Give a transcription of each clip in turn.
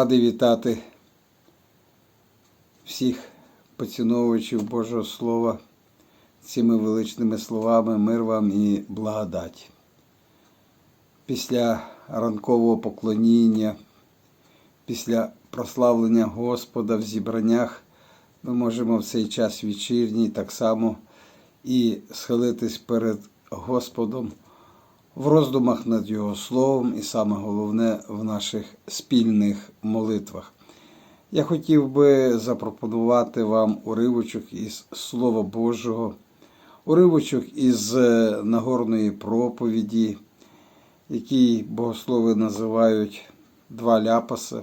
Радий вітати всіх поціновувачів Божого Слова цими величними словами мир вам і благодать. Після ранкового поклоніння, після прославлення Господа в зібраннях ми можемо в цей час вечірній так само і схилитись перед Господом в роздумах над Його Словом і саме головне в наших спільних молитвах. Я хотів би запропонувати вам уривочок із Слова Божого, уривочок із е, Нагорної проповіді, який богослови називають два ляпаси,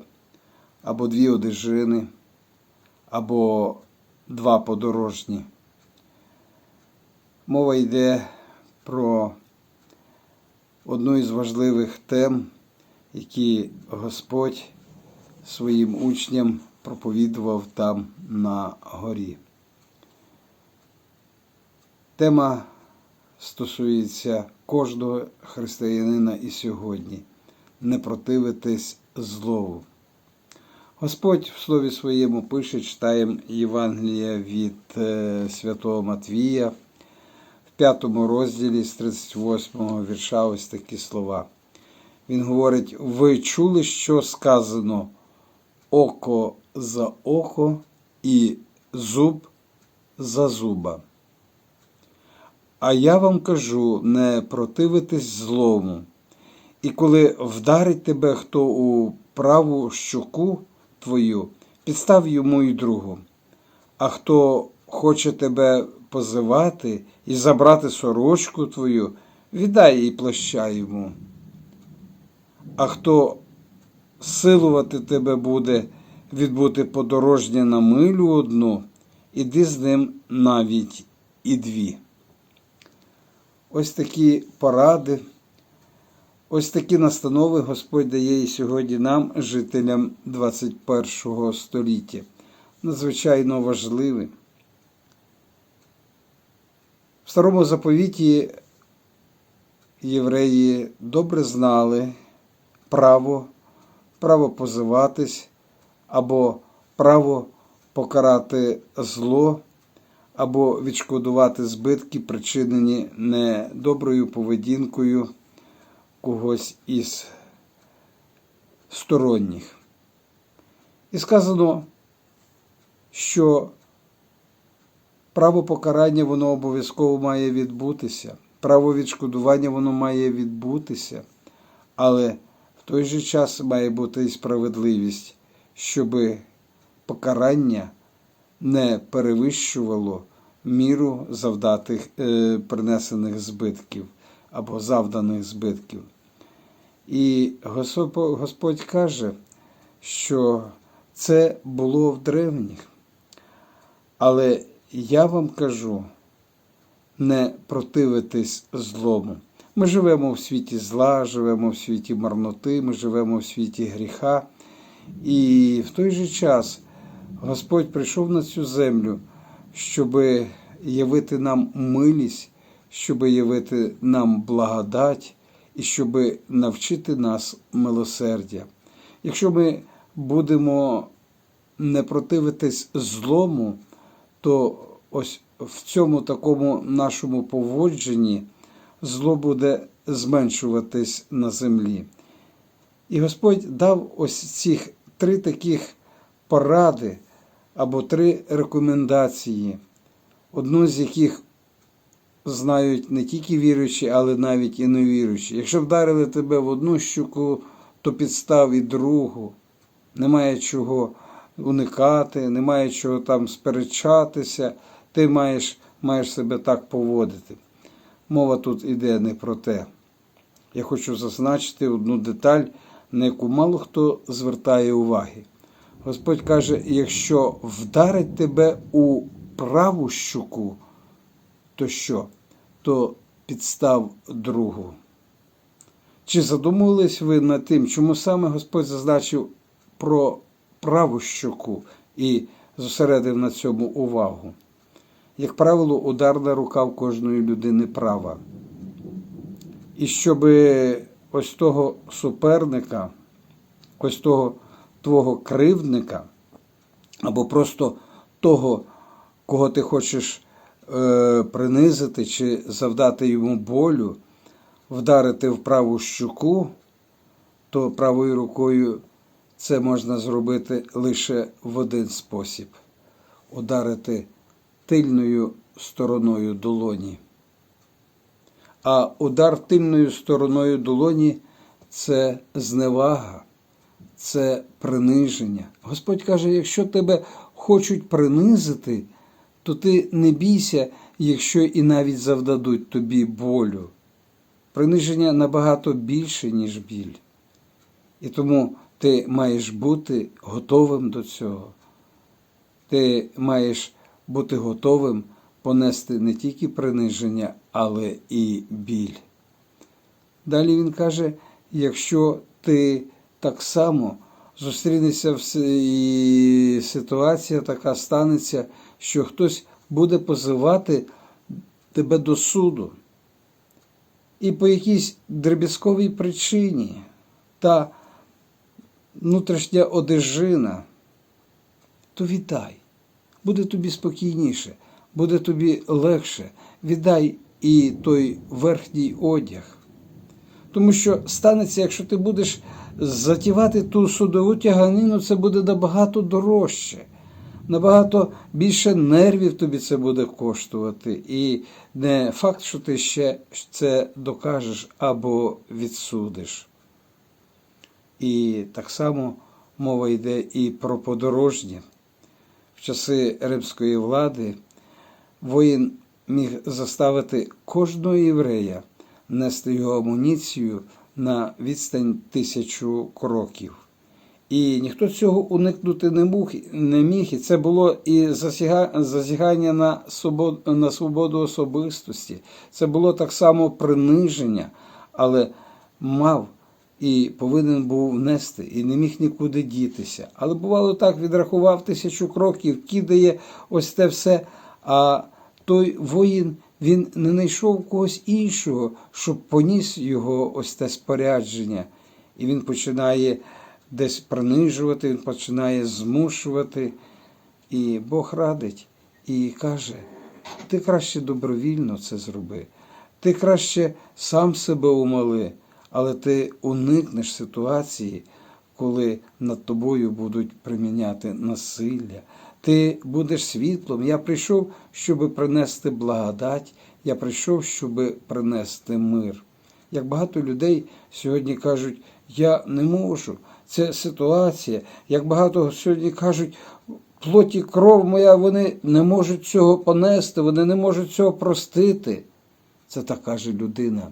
або дві одежини, або два подорожні. Мова йде про одну із важливих тем, які Господь своїм учням проповідував там на горі. Тема стосується кожного християнина і сьогодні не противитись злову. Господь в слові своєму пише, читаємо Євангелія від е, Святого Матвія п'ятому розділі з 38 вірша ось такі слова. Він говорить: ви чули, що сказано око за око і зуб за зуба. А я вам кажу, не противитись злому. І коли вдарить тебе хто у праву щоку твою, підстав йому і другу. А хто хоче тебе позивати і забрати сорочку твою, віддай їй плаща йому. А хто силувати тебе буде відбути подорожнє на милю одну, іди з ним навіть і дві. Ось такі поради, ось такі настанови Господь дає і сьогодні нам, жителям 21 століття. Надзвичайно важливі. В старому заповіті євреї добре знали право, право позиватись або право покарати зло, або відшкодувати збитки, причинені недоброю поведінкою когось із сторонніх. І сказано, що право покарання воно обов'язково має відбутися, право відшкодування воно має відбутися, але в той же час має бути і справедливість, щоб покарання не перевищувало міру завдатих е, принесених збитків або завданих збитків. І Господь, каже, що це було в древніх. Але я вам кажу, не противитись злому. Ми живемо в світі зла, живемо в світі марноти, ми живемо в світі гріха. І в той же час Господь прийшов на цю землю, щоб явити нам милість, щоб явити нам благодать і щоб навчити нас милосердя. Якщо ми будемо не противитись злому, то ось в цьому такому нашому поводженні зло буде зменшуватись на землі. І Господь дав ось цих три таких поради або три рекомендації, одну з яких знають не тільки віруючі, але навіть і невіруючі. Якщо вдарили тебе в одну щуку, то підстав і другу. Немає чого уникати, немає чого там сперечатися, ти маєш, маєш себе так поводити. Мова тут іде не про те. Я хочу зазначити одну деталь, на яку мало хто звертає уваги. Господь каже: якщо вдарить тебе у праву щуку, то що? То підстав другу. Чи задумувались ви над тим, чому саме Господь зазначив про праву щоку і зосередив на цьому увагу? Як правило, ударна рука в кожної людини права. І щоб ось того суперника, ось того твого кривдника, або просто того, кого ти хочеш е, принизити чи завдати йому болю, вдарити в праву щуку, то правою рукою це можна зробити лише в один спосіб ударити тильною стороною долоні. А удар тильною стороною долоні це зневага, це приниження. Господь каже: якщо тебе хочуть принизити, то ти не бійся, якщо і навіть завдадуть тобі болю. Приниження набагато більше, ніж біль. І тому ти маєш бути готовим до цього. Ти маєш бути готовим понести не тільки приниження, але і біль. Далі він каже: якщо ти так само зустрінешся в і ситуація така станеться, що хтось буде позивати тебе до суду, і по якійсь дребізковій причині та внутрішня одежина, то віддай. Буде тобі спокійніше, буде тобі легше. Віддай і той верхній одяг. Тому що станеться, якщо ти будеш затівати ту судову тяганину, це буде набагато дорожче. Набагато більше нервів тобі це буде коштувати. І не факт, що ти ще це докажеш або відсудиш. І так само мова йде і про подорожнє. В часи римської влади воїн міг заставити кожного єврея нести його амуніцію на відстань тисячу кроків. І ніхто цього уникнути не міг. І це було і засіга- зазігання на свободу, на свободу особистості. Це було так само приниження, але мав і повинен був внести, і не міг нікуди дітися. Але бувало так, відрахував тисячу кроків, кидає ось те все. А той воїн він не знайшов когось іншого, щоб поніс його ось те спорядження. І він починає десь принижувати, він починає змушувати. І Бог радить і каже: ти краще добровільно це зроби, ти краще сам себе умоли, але ти уникнеш ситуації, коли над тобою будуть приміняти насилля. Ти будеш світлом. Я прийшов, щоб принести благодать, я прийшов, щоб принести мир. Як багато людей сьогодні кажуть, я не можу, це ситуація. Як багато сьогодні кажуть, плоть і кров моя, вони не можуть цього понести, вони не можуть цього простити. Це так каже людина.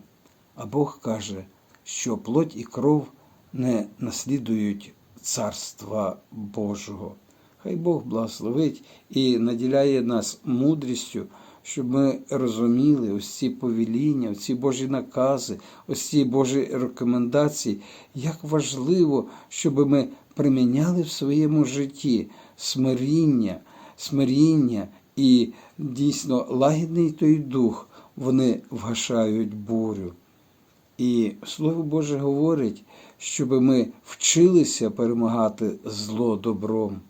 А Бог каже, що плоть і кров не наслідують Царства Божого. Хай Бог благословить і наділяє нас мудрістю, щоб ми розуміли ось ці повеління, ці Божі накази, ось ці Божі рекомендації, як важливо, щоб ми приміняли в своєму житті смиріння, смиріння і дійсно лагідний той дух, вони вгашають бурю. І Слово Боже говорить, щоб ми вчилися перемагати зло добром.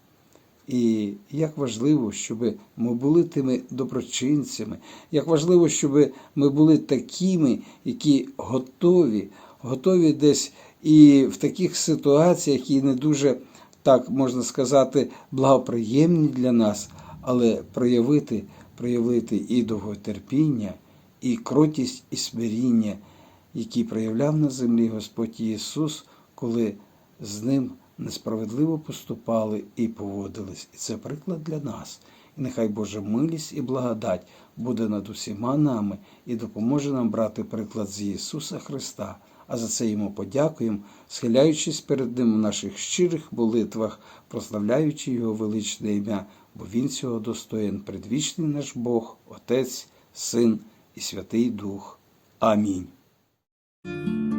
І як важливо, щоб ми були тими доброчинцями, як важливо, щоб ми були такими, які готові, готові десь і в таких ситуаціях, які не дуже, так можна сказати, благоприємні для нас, але проявити, проявити і довготерпіння, і кротість, і смиріння, які проявляв на землі Господь Ісус, коли з ним несправедливо поступали і поводились. І це приклад для нас. І нехай Божа милість і благодать буде над усіма нами і допоможе нам брати приклад з Ісуса Христа. А за це йому подякуємо, схиляючись перед Ним в наших щирих молитвах, прославляючи Його величне ім'я, бо Він цього достоїн, предвічний наш Бог, Отець, Син і Святий Дух. Амінь. Thank you.